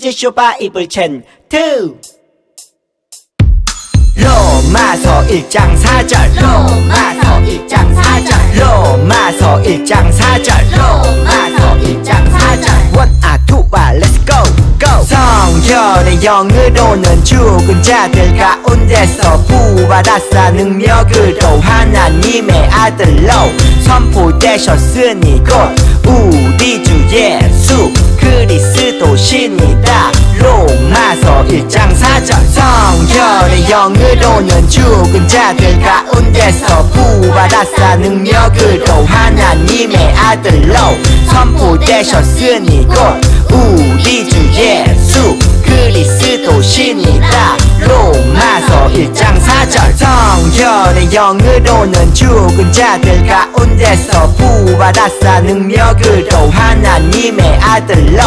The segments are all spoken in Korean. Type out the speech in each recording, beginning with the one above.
이제 쇼바입을 챈2 로마서 1장 4절. 로마서 1장 4절. 로마서 1장 4절. 로마서 1장 4절. 원, 아, 투, 아, let's go, go 성결의 영으 로는 죽은 자들 가운데서 부활하사 능력으로 하나님의 아들로 선포되셨으니 곧 우리 주 예수 그리스도십니다. 로마서 1장 4절. 성결의 영으로는 죽은 자들 가운데서 부활하사 능력으로 하나님의 아들로 선포되셨으니 곧 우리 주 예수 그리스도십니다. 로마서 1장 4절. 성결의 영으로는 죽은 자들 가운데서 부활하사 능력으로 하나님의 아들로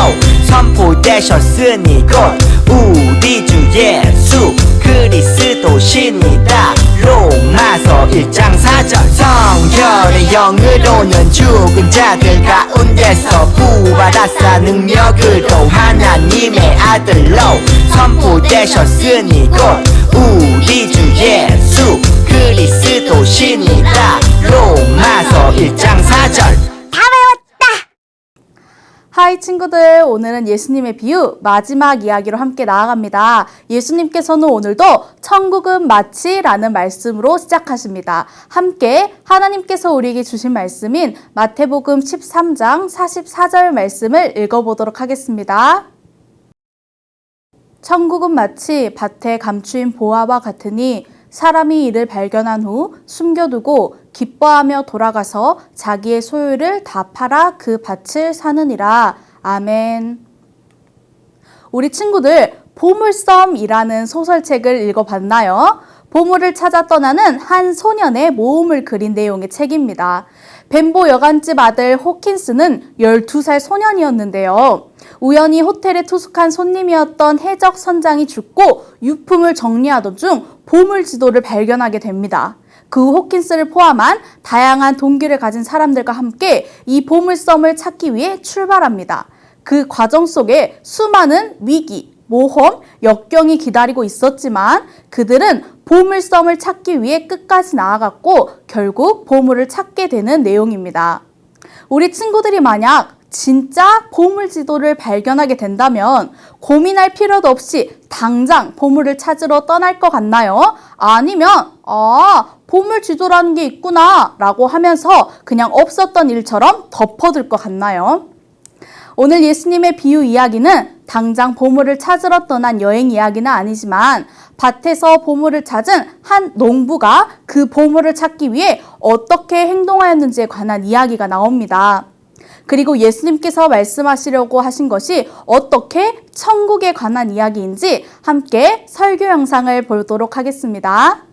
선포되셨으니 곧 우리 주 예수 그리스도십니다 로마서 1장 4절 성결의 영으로는 죽은 자들 가운데서 부활하사 능력으로 하나님의 아들로 선포되셨으니 곧 우리 주 예수 그리스도십니다. 로마서 1장 4절 하이 친구들 오늘은 예수님의 비유 마지막 이야기로 함께 나아갑니다. 예수님께서는 오늘도 천국은 마치라는 말씀으로 시작하십니다. 함께 하나님께서 우리에게 주신 말씀인 마태복음 13장 44절 말씀을 읽어보도록 하겠습니다. 천국은 마치 밭에 감추인 보화와 같으니 사람이 이를 발견한 후 숨겨두고 기뻐하며 돌아가서 자기의 소유를 다 팔아 그 밭을 사느니라. 아멘. 우리 친구들 보물섬이라는 소설책을 읽어봤나요? 보물을 찾아 떠나는 한 소년의 모험을 그린 내용의 책입니다. 벤보 여관집 아들 호킨스는 12살 소년이었는데요. 우연히 호텔에 투숙한 손님이었던 해적 선장이 죽고 유품을 정리하던 중 보물 지도를 발견하게 됩니다. 그 후 호킨스를 포함한 다양한 동기를 가진 사람들과 함께 이 보물섬을 찾기 위해 출발합니다. 그 과정 속에 수많은 위기, 모험, 역경이 기다리고 있었지만 그들은 보물섬을 찾기 위해 끝까지 나아갔고 결국 보물을 찾게 되는 내용입니다. 우리 친구들이 만약 진짜 보물 지도를 발견하게 된다면 고민할 필요도 없이 당장 보물을 찾으러 떠날 것 같나요? 아니면 아 보물 지도라는 게 있구나 라고 하면서 그냥 없었던 일처럼 덮어둘 것 같나요? 오늘 예수님의 비유 이야기는 당장 보물을 찾으러 떠난 여행 이야기는 아니지만 밭에서 보물을 찾은 한 농부가 그 보물을 찾기 위해 어떻게 행동하였는지에 관한 이야기가 나옵니다. 그리고 예수님께서 말씀하시려고 하신 것이 어떻게 천국에 관한 이야기인지 함께 설교 영상을 보도록 하겠습니다.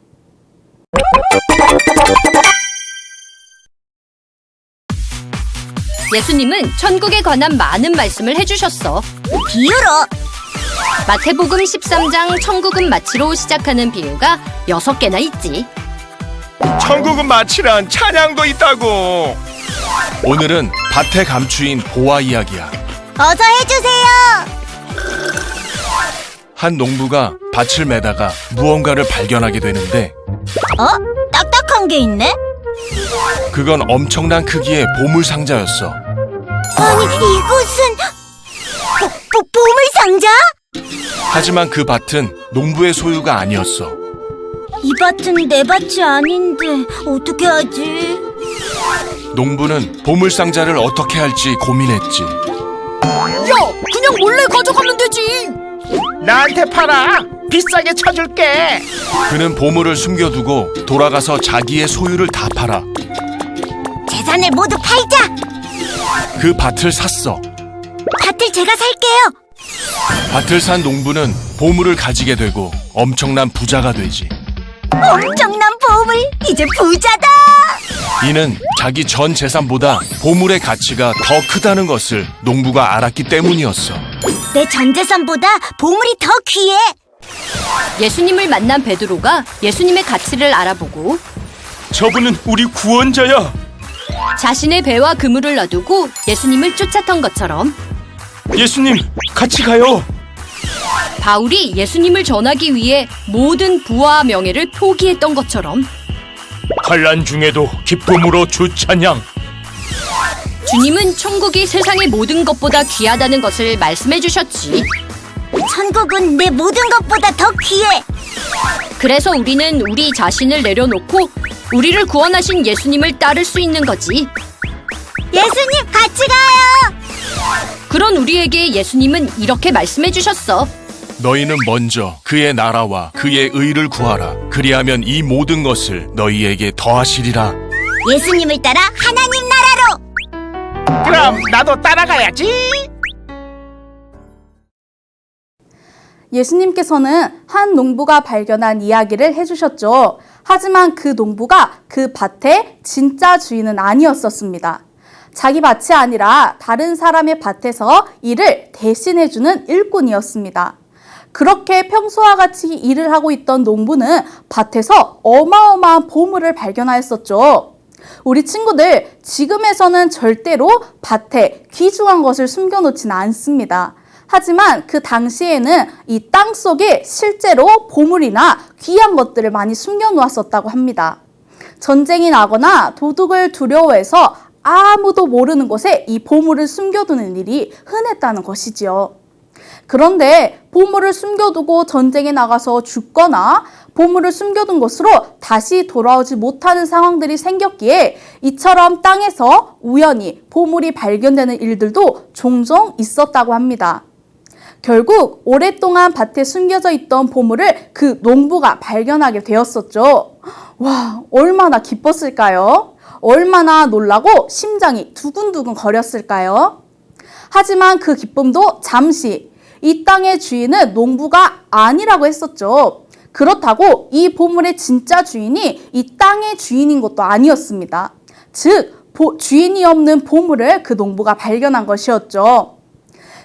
예수님은 천국에 관한 많은 말씀을 해주셨어. 비유로 마태복음 13장 천국은 마치로 시작하는 비유가 6개나 있지. 천국은 마치란 찬양도 있다고. 오늘은 밭에 감추인 보화 이야기야. 어서 해주세요 한 농부가 밭을 매다가 무언가를 발견하게 되는데 어? 딱딱한 게 있네? 그건 엄청난 크기의 보물 상자였어. 아니 이곳은 보, 보, 보물 상자? 하지만 그 밭은 농부의 소유가 아니었어. 이 밭은 내 밭이 아닌데 어떻게 하지? 농부는 보물 상자를 어떻게 할지 고민했지. 야, 그냥 몰래 가져가면 되지. 나한테 팔아 비싸게 쳐줄게 그는 보물을 숨겨두고 돌아가서 자기의 소유를 다 팔아 재산을 모두 팔자 그 밭을 샀어. 밭을 제가 살게요 밭을 산 농부는 보물을 가지게 되고 엄청난 부자가 되지. 엄청난 보물 이제 부자다 이는 자기 전 재산보다 보물의 가치가 더 크다는 것을 농부가 알았기 때문이었어. 내 전 재산보다 보물이 더 귀해 예수님을 만난 베드로가 예수님의 가치를 알아보고 저분은 우리 구원자야. 자신의 배와 그물을 놔두고 예수님을 쫓았던 것처럼 예수님, 같이 가요. 바울이 예수님을 전하기 위해 모든 부와 명예를 포기했던 것처럼 환란 중에도 기쁨으로 주 찬양. 주님은 천국이 세상의 모든 것보다 귀하다는 것을 말씀해 주셨지. 천국은 내 모든 것보다 더 귀해. 그래서 우리는 우리 자신을 내려놓고 우리를 구원하신 예수님을 따를 수 있는 거지. 예수님 같이 가요. 그런 우리에게 예수님은 이렇게 말씀해 주셨어. 너희는 먼저 그의 나라와 그의 의를 구하라. 그리하면 이 모든 것을 너희에게 더하시리라. 예수님을 따라 하나님 나라로. 그럼 나도 따라가야지. 예수님께서는 한 농부가 발견한 이야기를 해주셨죠. 하지만 그 농부가 그 밭의 진짜 주인은 아니었었습니다. 자기 밭이 아니라 다른 사람의 밭에서 일을 대신해주는 일꾼이었습니다. 그렇게 평소와 같이 일을 하고 있던 농부는 밭에서 어마어마한 보물을 발견하였었죠. 우리 친구들, 지금에서는 절대로 밭에 귀중한 것을 숨겨놓지는 않습니다. 하지만 그 당시에는 이 땅 속에 실제로 보물이나 귀한 것들을 많이 숨겨놓았었다고 합니다. 전쟁이 나거나 도둑을 두려워해서 아무도 모르는 곳에 이 보물을 숨겨두는 일이 흔했다는 것이지요. 그런데 보물을 숨겨두고 전쟁에 나가서 죽거나 보물을 숨겨둔 곳으로 다시 돌아오지 못하는 상황들이 생겼기에 이처럼 땅에서 우연히 보물이 발견되는 일들도 종종 있었다고 합니다. 결국 오랫동안 밭에 숨겨져 있던 보물을 그 농부가 발견하게 되었었죠. 와, 얼마나 기뻤을까요? 얼마나 놀라고 심장이 두근두근 거렸을까요? 하지만 그 기쁨도 잠시 이 땅의 주인은 농부가 아니라고 했었죠. 그렇다고 이 보물의 진짜 주인이 이 땅의 주인인 것도 아니었습니다. 즉, 보- 주인이 없는 보물을 그 농부가 발견한 것이었죠.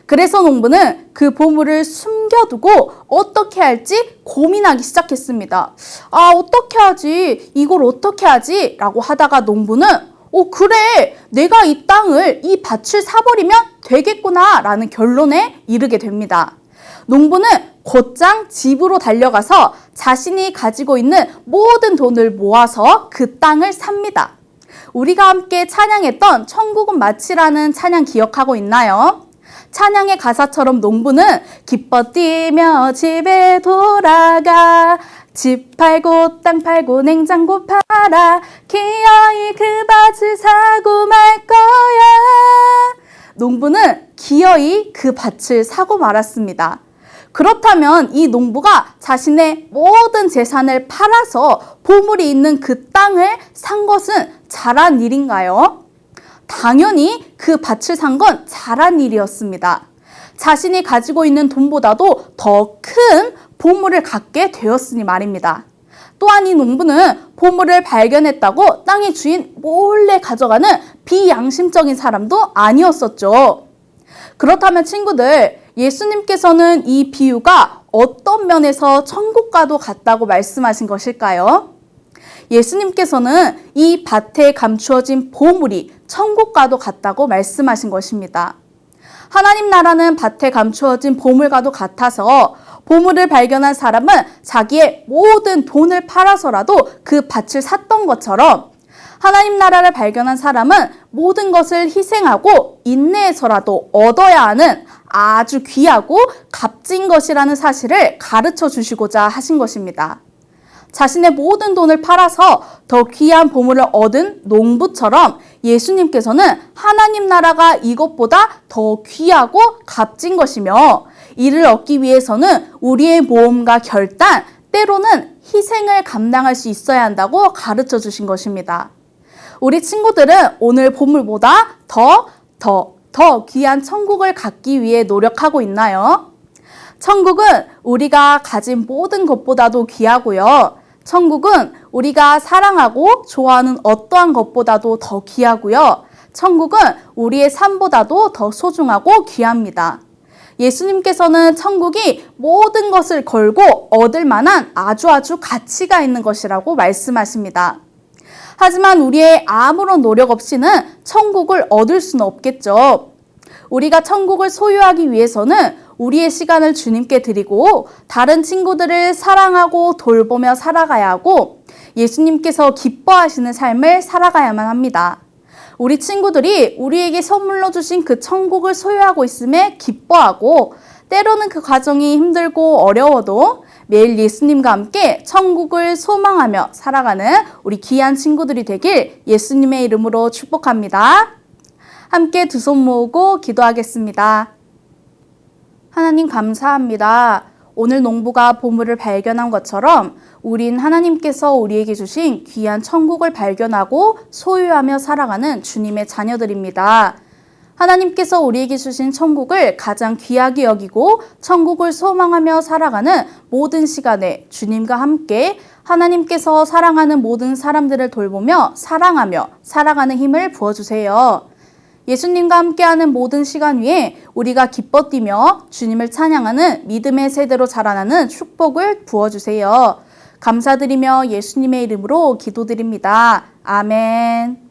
그래서 농부는 그 보물을 숨겨두고 어떻게 할지 고민하기 시작했습니다. 아, 어떻게 하지? 이걸 어떻게 하지? 라고 하다가 농부는 어, 그래. 내가 이 땅을, 이 밭을 사버리면 되겠구나. 라는 결론에 이르게 됩니다. 농부는 곧장 집으로 달려가서 자신이 가지고 있는 모든 돈을 모아서 그 땅을 삽니다. 우리가 함께 찬양했던 천국은 마치라는 찬양 기억하고 있나요? 찬양의 가사처럼 농부는 기뻐 뛰며 집에 돌아가 집 팔고 땅 팔고 냉장고 팔아 기어이 그 밭을 사고 말 거야 농부는 기어이 그 밭을 사고 말았습니다. 그렇다면 이 농부가 자신의 모든 재산을 팔아서 보물이 있는 그 땅을 산 것은 잘한 일인가요? 당연히 그 밭을 산 건 잘한 일이었습니다. 자신이 가지고 있는 돈보다도 더 큰 보물을 갖게 되었으니 말입니다. 또한 이 농부는 보물을 발견했다고 땅의 주인 몰래 가져가는 비양심적인 사람도 아니었었죠. 그렇다면 친구들, 예수님께서는 이 비유가 어떤 면에서 천국과도 같다고 말씀하신 것일까요? 예수님께서는 이 밭에 감추어진 보물이 천국과도 같다고 말씀하신 것입니다. 하나님 나라는 밭에 감추어진 보물과도 같아서 보물을 발견한 사람은 자기의 모든 돈을 팔아서라도 그 밭을 샀던 것처럼 하나님 나라를 발견한 사람은 모든 것을 희생하고 인내해서라도 얻어야 하는 아주 귀하고 값진 것이라는 사실을 가르쳐 주시고자 하신 것입니다. 자신의 모든 돈을 팔아서 더 귀한 보물을 얻은 농부처럼 예수님께서는 하나님 나라가 이것보다 더 귀하고 값진 것이며 이를 얻기 위해서는 우리의 모험과 결단, 때로는 희생을 감당할 수 있어야 한다고 가르쳐 주신 것입니다. 우리 친구들은 오늘 보물보다 더, 더, 더 귀한 천국을 갖기 위해 노력하고 있나요? 천국은 우리가 가진 모든 것보다도 귀하고요. 천국은 우리가 사랑하고 좋아하는 어떠한 것보다도 더 귀하고요. 천국은 우리의 삶보다도 더 소중하고 귀합니다. 예수님께서는 천국이 모든 것을 걸고 얻을 만한 아주 아주 가치가 있는 것이라고 말씀하십니다. 하지만 우리의 아무런 노력 없이는 천국을 얻을 수는 없겠죠. 우리가 천국을 소유하기 위해서는 우리의 시간을 주님께 드리고 다른 친구들을 사랑하고 돌보며 살아가야 하고 예수님께서 기뻐하시는 삶을 살아가야만 합니다. 우리 친구들이 우리에게 선물로 주신 그 천국을 소유하고 있음에 기뻐하고 때로는 그 과정이 힘들고 어려워도 매일 예수님과 함께 천국을 소망하며 살아가는 우리 귀한 친구들이 되길 예수님의 이름으로 축복합니다. 함께 두 손 모으고 기도하겠습니다. 하나님 감사합니다. 오늘 농부가 보물을 발견한 것처럼 우린 하나님께서 우리에게 주신 귀한 천국을 발견하고 소유하며 살아가는 주님의 자녀들입니다. 하나님께서 우리에게 주신 천국을 가장 귀하게 여기고 천국을 소망하며 살아가는 모든 시간에 주님과 함께 하나님께서 사랑하는 모든 사람들을 돌보며 사랑하며 살아가는 힘을 부어주세요. 예수님과 함께하는 모든 시간 위에 우리가 기뻐 뛰며 주님을 찬양하는 믿음의 세대로 자라나는 축복을 부어주세요. 감사드리며 예수님의 이름으로 기도드립니다. 아멘.